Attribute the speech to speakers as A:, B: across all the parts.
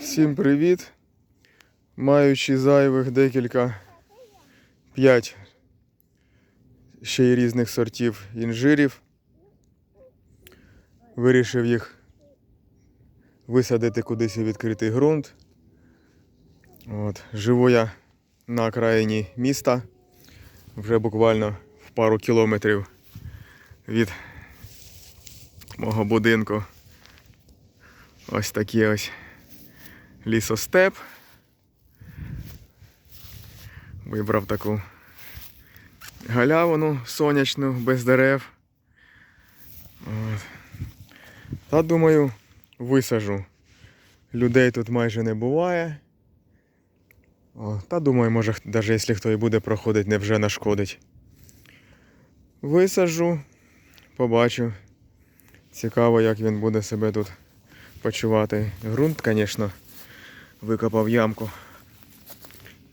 A: Всім привіт! Маючи зайвих декілька п'ять ще й різних сортів інжирів, вирішив їх висадити кудись у відкритий ґрунт. От, живу я на окраїні міста, вже буквально в пару кілометрів від мого будинку. Ось такі ось лісостеп. Вибрав таку галявину сонячну, без дерев. От. Та думаю, висажу. Людей тут майже не буває. О, та думаю, може, навіть якщо хто і буде проходити, не вже нашкодить. Висаджу, побачу. Цікаво, як він буде себе тут почувати. Грунт, звісно, викопав ямку.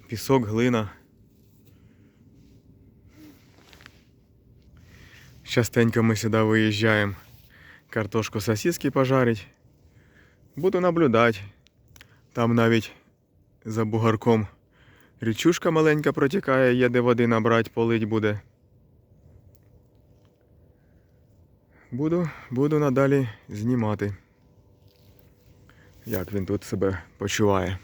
A: Пісок, глина. Частенько ми сюди виїжджаємо картошку сосиски пожарить. Буду наблюдати. Там навіть за бугарком річушка маленька протікає, є води набрати, полить буде. Буду, буду надалі знімати, як він тут себе почуває.